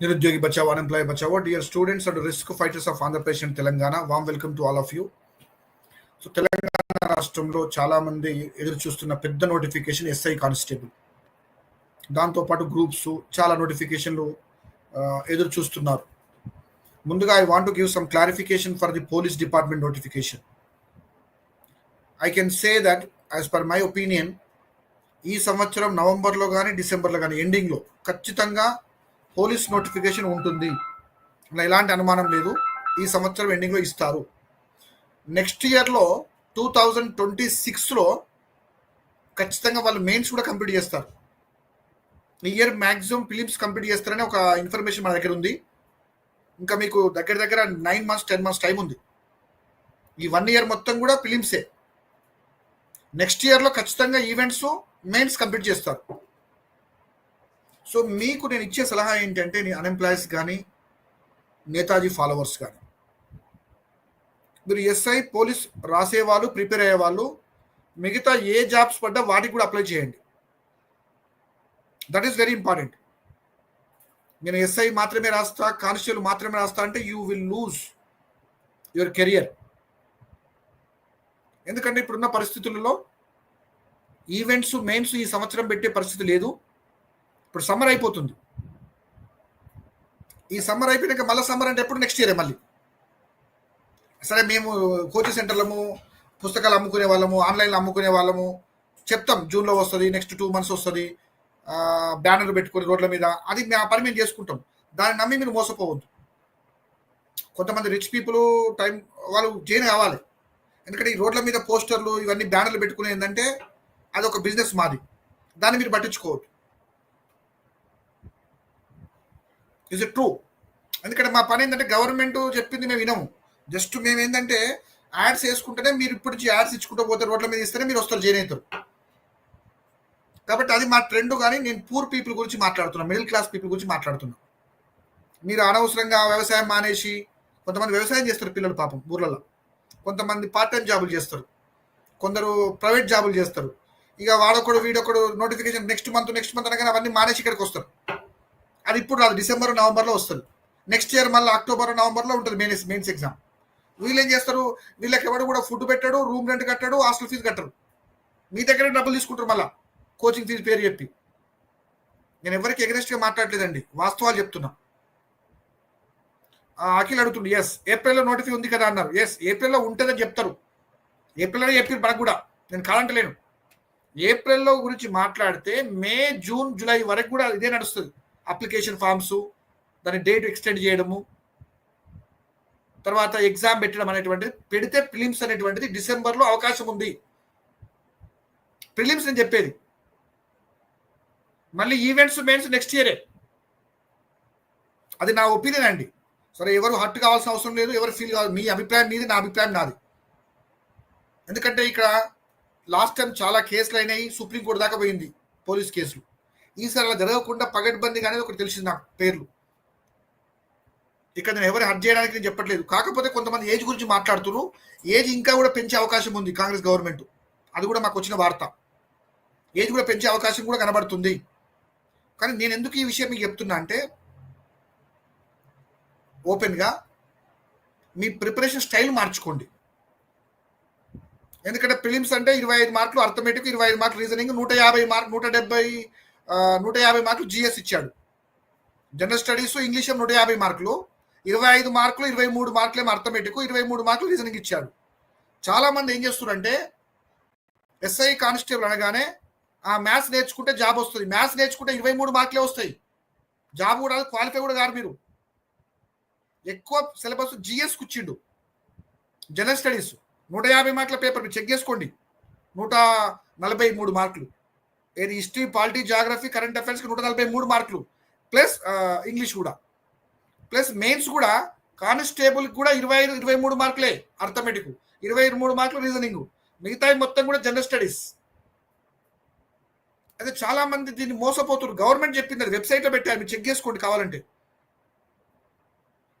నిరుద్యోగి బచావో unemploy Bachao dear students and risk fighters of Andhra Pradesh and Telangana warm welcome to all of you so Telangana రాష్ట్రంలో చాలా మంది ఎదురు చూస్తున్న పెద్ద నోటిఫికేషన్ ఎస్ఐ కానిస్టేబుల్ దాంతోపాటు గ్రూప్స్ చాలా నోటిఫికేషన్లు ఎదురు చూస్తున్నారు. ముందుగా I want give some clarification for the police department notification I can say that as per my opinion ఈ సంవత్సరం నవంబర్లో కానీ డిసెంబర్లో కానీ ఎండింగ్లో ఖచ్చితంగా పోలీస్ నోటిఫికేషన్ ఉంటుంది. ఎలాంటి అనుమానం లేదు. ఈ సంవత్సరం ఎండింగ్లో ఇస్తారు. నెక్స్ట్ ఇయర్లో టూ థౌజండ్ ట్వంటీ సిక్స్లో ఖచ్చితంగా వాళ్ళు మెయిన్స్ కూడా కంప్లీట్ చేస్తారు. ఈ ఇయర్ మ్యాక్సిమం ఫిలిమ్స్ కంప్లీట్ చేస్తారని ఒక ఇన్ఫర్మేషన్ మన దగ్గర ఉంది. ఇంకా మీకు దగ్గర దగ్గర nine months ten months time ఉంది. ఈ వన్ ఇయర్ మొత్తం కూడా ఫిలిమ్సే నెక్స్ట్ ఇయర్లో ఖచ్చితంగా ఈవెంట్స్ మెయిన్స్ కంప్లీట్ చేస్తారు. సో మీకు నేను ఇచ్చే సలహా ఏంటంటే నీ అన్ఎంప్లాయీస్ కానీ నేతాజీ ఫాలోవర్స్ కానీ మీరు ఎస్ఐ పోలీస్ రాసేవాళ్ళు ప్రిపేర్ అయ్యేవాళ్ళు మిగతా ఏ జాబ్స్ పడ్డా వాటికి కూడా అప్లై చేయండి. దట్ ఈస్ వెరీ ఇంపార్టెంట్ నేను ఎస్ఐ మాత్రమే రాస్తా కానిస్టేబుల్ మాత్రమే రాస్తా అంటే you will lose your career ఎందుకంటే ఇప్పుడున్న పరిస్థితులలో ఈవెంట్స్ మెయిన్స్ ఈ సంవత్సరం పెట్టే పరిస్థితి లేదు. ఇప్పుడు సమ్మర్ అయిపోతుంది. ఈ సమ్మర్ అయిపోయినాక మళ్ళీ సమ్మర్ అంటే ఎప్పుడు నెక్స్ట్ ఇయరే మళ్ళీ? సరే మేము కోచింగ్ సెంటర్లము పుస్తకాలు అమ్ముకునే వాళ్ళము ఆన్లైన్లో అమ్ముకునే వాళ్ళము చెప్తాం. జూన్లో వస్తుంది నెక్స్ట్ టూ మంత్స్ వస్తుంది. బ్యానర్లు పెట్టుకొని రోడ్ల మీద. అది మా పని మేము చేసుకుంటాం. దాన్ని నమ్మి మీరు మోసపోవద్దు. కొంతమంది రిచ్ పీపుల్ టైం వాళ్ళు జైన్ కావాలి. ఎందుకంటే ఈ రోడ్ల మీద పోస్టర్లు ఇవన్నీ బ్యానర్లు పెట్టుకునే ఏంటంటే అది ఒక బిజినెస్ మాది. దాన్ని మీరు పట్టించుకోవద్దు. ఇస్ ఇట్ ట్రూ ఎందుకంటే మా పని ఏంటంటే గవర్నమెంట్ చెప్పింది మేము వినము. జస్ట్ మేము ఏంటంటే యాడ్స్ వేసుకుంటేనే మీరు ఇప్పటి నుంచి యాడ్స్ ఇచ్చుకుంటూ పోతే రోడ్ల మీద ఇస్తేనే మీరు వస్తారు జైన్ అవుతారు. కాబట్టి అది మా ట్రెండ్ కానీ నేను పూర్ పీపుల్ గురించి మాట్లాడుతున్నాను మిడిల్ క్లాస్ పీపుల్ గురించి మాట్లాడుతున్నాను మీరు అనవసరంగా వ్యవసాయం మానేసి కొంతమంది వ్యవసాయం చేస్తారు పిల్లలు పాపం ఊర్లలో. కొంతమంది పార్ట్ టైం జాబులు చేస్తారు. కొందరు ప్రైవేట్ జాబులు చేస్తారు. ఇక వాడొకడు వీడొకడు notification next month next month అనగానే అవన్నీ మానేసి ఇక్కడికి వస్తారు. అది ఇప్పుడు రాదు డిసెంబర్ నవంబర్లో వస్తుంది. నెక్స్ట్ ఇయర్ మళ్ళీ అక్టోబర్ నవంబర్లో ఉంటుంది మెయిన్స్ మెయిన్స్ ఎగ్జామ్ వీళ్ళు ఏం చేస్తారు? వీళ్ళకి ఎవడు కూడా ఫుడ్ పెట్టాడు రూమ్ రెంట్ కట్టాడు హాస్టల్ ఫీజు కట్టరు. మీ దగ్గర డబ్బులు తీసుకుంటారు మళ్ళీ. కోచింగ్ ఫీజు పేరు చెప్పి. నేను ఎవరికి ఎగరెస్ట్గా మాట్లాడలేదండి. వాస్తవాలు చెప్తున్నా. అఖిల్ అడుగుతుంది ఎస్ ఏప్రిల్లో నోటిఫై ఉంది కదా అన్నారు. ఎస్ ఏప్రిల్లో ఉంటుందని చెప్తారు. ఏప్రిల్లో చెప్పారు మనకు కూడా. నేను కాదంటలేను. ఏప్రిల్లో గురించి మాట్లాడితే మే జూన్ జూలై వరకు కూడా ఇదే నడుస్తుంది. అప్లికేషన్ ఫామ్స్ దాని డేట్ ఎక్స్టెండ్ చేయడము తర్వాత ఎగ్జామ్ పెట్టడం అనేటువంటిది పెడితే ప్రిలిమ్స్ అనేటువంటిది డిసెంబర్లో అవకాశం ఉంది. ప్రిలిమ్స్ నేను చెప్పేది. మళ్ళీ ఈవెంట్స్ మెయిన్స్ నెక్స్ట్ ఇయరే. అది నా ఒపీనియన్ అండి. సరే ఎవరు హర్ట్ కావాల్సిన అవసరం లేదు ఎవరు ఫీల్ కావాలి మీ అభిప్రాయం మీది నా అభిప్రాయం నాది. ఎందుకంటే ఇక్కడ లాస్ట్ టైం చాలా కేసులు అయినాయి సుప్రీంకోర్టు దాకా పోయింది పోలీస్ కేసులు. ఈసారి అలా జరగకుండా పగడ్బందీగా అనేది ఒకటి తెలిసింది నాకు పేర్లు. ఇక్కడ నేను ఎవరు హర్ట్ చేయడానికి నేను చెప్పట్లేదు. కాకపోతే కొంతమంది ఏజ్ గురించి మాట్లాడుతున్నారు. ఏజ్ ఇంకా కూడా పెంచే అవకాశం ఉంది కాంగ్రెస్ గవర్నమెంట్. అది కూడా మాకు వచ్చిన వార్త. ఏజ్ కూడా పెంచే అవకాశం కూడా కనబడుతుంది. కానీ నేను ఎందుకు ఈ విషయం మీకు చెప్తున్నా అంటే ఓపెన్గా మీ ప్రిపరేషన్ స్టైల్ మార్చుకోండి. ఎందుకంటే ప్రిలిమ్స్ అంటే ఇరవై ఐదు మార్కులు అర్థమెటిక్ ఇరవై ఐదు మార్కులు రీజనింగ్ నూట యాభై మార్క్ నూట డెబ్బై నూట యాభై మార్కులు జిఎస్ ఇచ్చాడు. జనరల్ స్టడీస్ ఇంగ్లీష్ నూట యాభై మార్కులు ఇరవై ఐదు మార్కులు ఇరవై మూడు మార్కులేమో అర్థమెటిక్ ఇరవై మూడు మార్కులు రీజనింగ్ ఇచ్చాడు. చాలా మంది ఏం చేస్తున్నారంటే ఎస్ఐ కానిస్టేబుల్ అనగానే ఆ మ్యాథ్స్ నేర్చుకుంటే జాబ్ వస్తుంది. మ్యాథ్స్ నేర్చుకుంటే ఇరవై మూడు మార్కులే వస్తాయి. జాబ్ కూడా క్వాలిఫై కూడా కాదు మీరు. ఎక్కువ సిలబస్ జిఎస్ కూర్చిండు. జనరల్ స్టడీస్ నూట యాభై మార్కుల పేపర్ మీరు చెక్ చేసుకోండి. నూట నలభై మూడు మార్కులు. ఏది హిస్టరీ పాలిటీ జాగ్రఫీ కరెంట్ అఫైర్స్కి నూట నలభై మూడు మార్కులు. ప్లస్ ఇంగ్లీష్ కూడా. ప్లస్ మెయిన్స్ కూడా కానిస్టేబుల్ కూడా ఇరవై ఐదు ఇరవై మూడు మార్కులే అర్థమెటిక్ ఇరవై మూడు మార్కులు రీజనింగ్ మిగతా మొత్తం కూడా జనరల్ స్టడీస్ అదే చాలా మంది దీన్ని మోసపోతున్నారు. గవర్నమెంట్ చెప్పింది అది. వెబ్సైట్లో పెట్టారు. మీరు చెక్ చేసుకోండి కావాలంటే.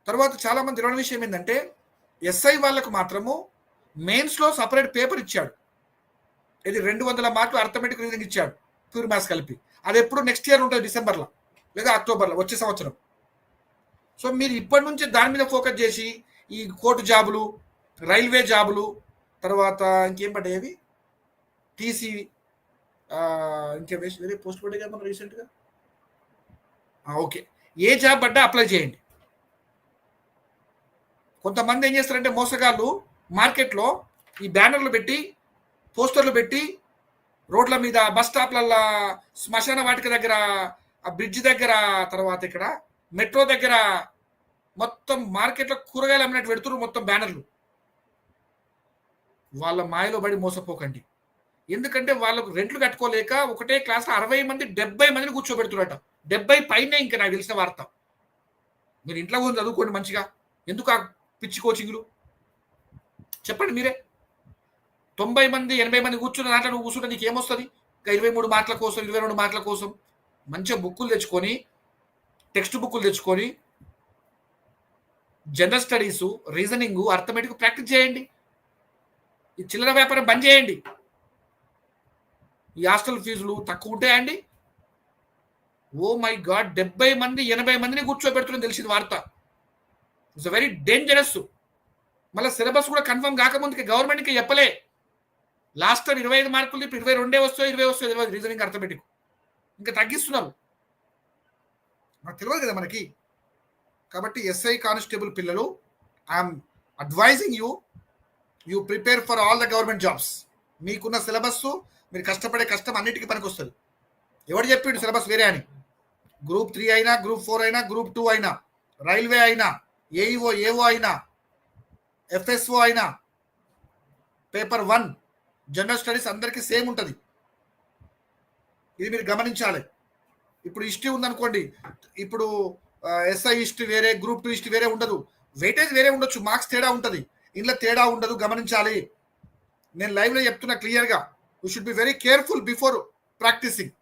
తర్వాత చాలా మంది తెలియని విషయం ఏంటంటే ఎస్ఐ వాళ్ళకు మాత్రము మెయిన్స్లో సపరేట్ పేపర్ ఇచ్చాడు. ఇది రెండు వందల మార్కులు అర్థమెటిక్ రీజనింగ్ ఇచ్చాడు. ప్యూర్ మ్యాథ్స్ కలిపి. అది ఎప్పుడు నెక్స్ట్ ఇయర్ ఉంటుంది డిసెంబర్లో లేదా అక్టోబర్లో వచ్చే సంవత్సరం. సో మీరు ఇప్పటి నుంచి దాని మీద ఫోకస్ చేసి ఈ కోర్టు జాబులు రైల్వే జాబులు తర్వాత ఇంకేం పడ్డాయి టీసీ ఇంకా వేరే పోస్ట్ పడ్డాయి కదా మనం రీసెంట్గా ఓకే ఏ జాబ్ పడ్డా అప్లై చేయండి. కొంతమంది ఏం చేస్తారంటే మోసగాళ్ళు మార్కెట్లో ఈ బ్యానర్లు పెట్టి పోస్టర్లు పెట్టి రోడ్ల మీద బస్ స్టాప్లల్లో శ్మశాన వాటిక దగ్గర ఆ బ్రిడ్జ్ దగ్గర తర్వాత ఇక్కడ మెట్రో దగ్గర మొత్తం మార్కెట్లో కూరగాయలు అమ్మినట్టు పెడుతున్నారు మొత్తం బ్యానర్లు. వాళ్ళ మాయలో పడి మోసపోకండి. ఎందుకంటే వాళ్ళకు రెంట్లు కట్టుకోలేక ఒకటే క్లాస్లో అరవై మంది డెబ్బై మందిని కూర్చోబెడుతున్నారట డెబ్బై పైనే ఇంకా నాకు తెలిసిన వార్త. మీరు ఇంట్లో కూడా చదువుకోండి మంచిగా. ఎందుకు ఆ పిచ్చి కోచింగ్లు చెప్పండి మీరే. తొంభై మంది ఎనభై మంది కూర్చున్న దాంట్లో నువ్వు కూర్చుంటే నీకు ఏమొస్తుంది ఇంకా ఇరవై మూడు మార్కుల కోసం ఇరవై రెండు మార్కుల కోసం మంచిగా బుక్కులు తెచ్చుకొని టెక్స్ట్ బుక్కులు తెచ్చుకొని general studies reasoning arithmetic practice చేయండి. ఈ చిల్లర వ్యాపారం బంద్ చేయండి. ఈ హాస్టల్ ఫీజులు తక్కువ ఉంటాయండి ఓ మై గాడ్ డెబ్బై మంది ఎనభై మందిని కూర్చోబెడుతుందని తెలిసింది వార్త. ఇట్స్ వెరీ డేంజరస్ మళ్ళీ సిలబస్ కూడా కన్ఫర్మ్ కాకముందుకి గవర్నమెంట్కి చెప్పలే. లాస్ట్ టైం ఇరవై ఐదు మార్కులు ఇప్పుడు ఇరవై రెండే వస్తాయి ఇరవై వస్తాయి తెలియదు రీజనింగ్ అర్థమెటిక్ ఇంకా తగ్గిస్తున్నారు మనకు తెలియదు కదా మనకి. కాబట్టి ఎస్ఐ కానిస్టేబుల్ పిల్లలు I'm advising you you prepare for all the government jobs మీకున్న సిలబస్ మీరు కష్టపడే కష్టం అన్నిటికీ పనికొస్తుంది. ఎవడు చెప్పిండు సిలబస్ వేరే అని? గ్రూప్ త్రీ అయినా గ్రూప్ ఫోర్ అయినా గ్రూప్ టూ అయినా రైల్వే అయినా ఏఈఓ ఏఓ అయినా ఎఫ్ఎస్ఓ అయినా పేపర్ వన్ జనరల్ స్టడీస్ అందరికీ సేమ్ ఉంటుంది. ఇది మీరు గమనించాలి. ఇప్పుడు హిస్టరీ ఉందనుకోండి ఇప్పుడు ఎస్ఐ హిస్టరీ వేరే గ్రూప్ టూ హిస్టరీ వేరే ఉండదు. వెయిటేజ్ వేరే ఉండొచ్చు మార్క్స్ తేడా ఉంటుంది. ఇంట్లో తేడా ఉండదు గమనించాలి. నేను లైవ్లో చెప్తున్నా క్లియర్గా you should be very careful before practising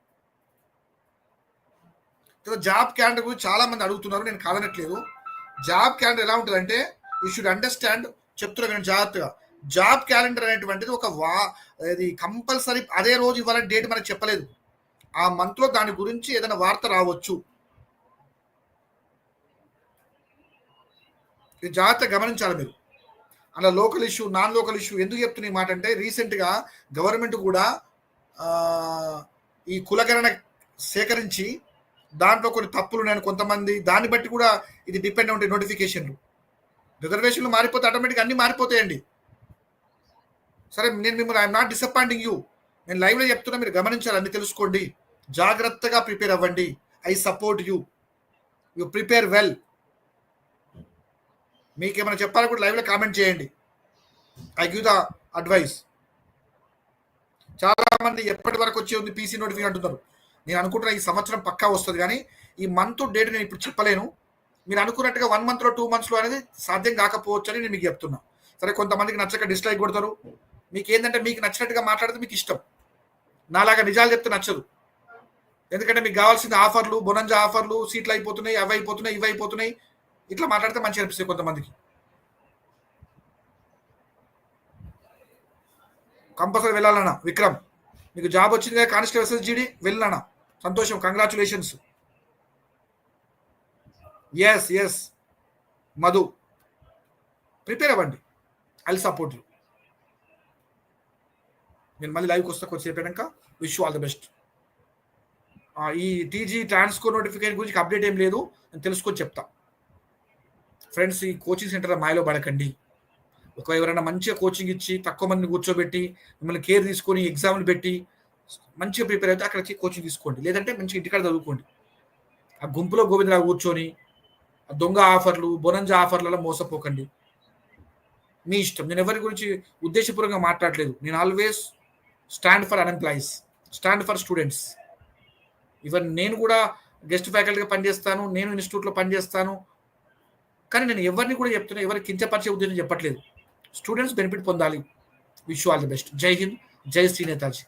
job calendar గురించి చాలా మంది అడుగుతున్నారు నేను కాదనట్లేదు జాబ్ క్యాలెండర్ ఎలా ఉంటుంది అంటే యూ షుడ్ అండర్స్టాండ్ చెప్తున్నా నేను జాగ్రత్తగా. జాబ్ క్యాలెండర్ అనేటువంటిది ఒక వా ఇది కంపల్సరీ అదే రోజు ఇవ్వాలని డేట్ మనకు చెప్పలేదు. ఆ మంత్లో దాని గురించి ఏదైనా వార్త రావచ్చు. ఇది జాగ్రత్త గమనించాలి మీరు. అలా local issue non local issue ఎందుకు చెప్తున్న మాట అంటే రీసెంట్గా గవర్నమెంట్ కూడా ఈ కులగణన సేకరించి దాంట్లో కొన్ని తప్పులు ఉన్నాయని కొంతమంది దాన్ని బట్టి కూడా ఇది డిపెండ్ ఉంటాయి నోటిఫికేషన్లు. రిజర్వేషన్లు మారిపోతే ఆటోమేటిక్గా అన్ని మారిపోతాయండి. సరే నేను మిమ్మల్ని ఐఎమ్ నాట్ డిసప్పాయింటింగ్ యూ నేను లైవ్లో చెప్తున్నా మీరు గమనించాలి అన్ని తెలుసుకోండి. జాగ్రత్తగా ప్రిపేర్ అవ్వండి. I support you you prepare well మీకు ఏమైనా చెప్పాలి కూడా లైవ్లో కామెంట్ చేయండి. ఐ గివ్ ద అడ్వైస్ చాలామంది ఎప్పటి వరకు వచ్చి ఉంది పీసీ నోటిఫికేషన్ అంటున్నారు. నేను అనుకుంటున్నా ఈ సంవత్సరం పక్కా వస్తుంది కానీ ఈ మంత్ డేట్ నేను ఇప్పుడు చెప్పలేను. మీరు అనుకున్నట్టుగా వన్ మంత్లో టూ మంత్స్లో అనేది సాధ్యం కాకపోవచ్చు అని నేను మీకు చెప్తున్నా. సరే కొంతమందికి నచ్చక డిస్లైక్ కొడతారు. మీకు ఏంటంటే మీకు నచ్చినట్టుగా మాట్లాడితే మీకు ఇష్టం. నాలాగా నిజాలు చెప్తే నచ్చదు. ఎందుకంటే మీకు కావాల్సిన ఆఫర్లు బొనంజా ఆఫర్లు సీట్లు అయిపోతున్నాయి అవి అయిపోతున్నాయి ఇవి అయిపోతున్నాయి. ఇట్లా మాట్లాడితే మంచి అనిపిస్తాయి కొంతమందికి. కంపల్సరీ వెళ్ళాలన్నా విక్రమ్ మీకు జాబ్ వచ్చింది కదా కానిస్టేబుల్ ఎస్ఎస్జీడి వెళ్ళినా సంతోషం congratulations S S Madhu prepare అవ్వండి. ఐ సపోర్ట్ యూ నేను మళ్ళీ లైవ్కి వస్తా కొంచెం అయిపోయాక విష్ ఆల్ ద బెస్ట్ ఈ టీజీ ట్రాన్స్కో నోటిఫికేషన్ గురించి అప్డేట్ ఏం లేదు నేను తెలుసుకొని చెప్తా. ఫ్రెండ్స్ ఈ కోచింగ్ సెంటర్ మాయలో పడకండి. ఒక ఎవరైనా మంచిగా కోచింగ్ ఇచ్చి తక్కువ మందిని కూర్చోబెట్టి మిమ్మల్ని కేర్ తీసుకొని ఎగ్జామ్లు పెట్టి మంచిగా ప్రిపేర్ అయితే అక్కడికి కోచింగ్ తీసుకోండి. లేదంటే మంచిగా ఇంటికాడ చదువుకోండి. ఆ గుంపులో గోవిందరావు కూర్చొని ఆ దొంగ ఆఫర్లు బొనంజా ఆఫర్లలో మోసపోకండి. మీ ఇష్టం. నేను ఎవరి గురించి ఉద్దేశపూర్వకంగా మాట్లాడలేదు. నేను always stand for unemployees stand for students even నేను కూడా గెస్ట్ ఫ్యాకల్టీగా పనిచేస్తాను నేను ఇన్స్టిట్యూట్లో పనిచేస్తాను. కానీ నేను ఎవరిని కూడా చెప్తున్నా ఎవరికి కించపరిచే ఉద్దేశం చెప్పట్లేదు. స్టూడెంట్స్ బెనిఫిట్ పొందాలి. Wish all the best Jai Hind Jai Shri Netaji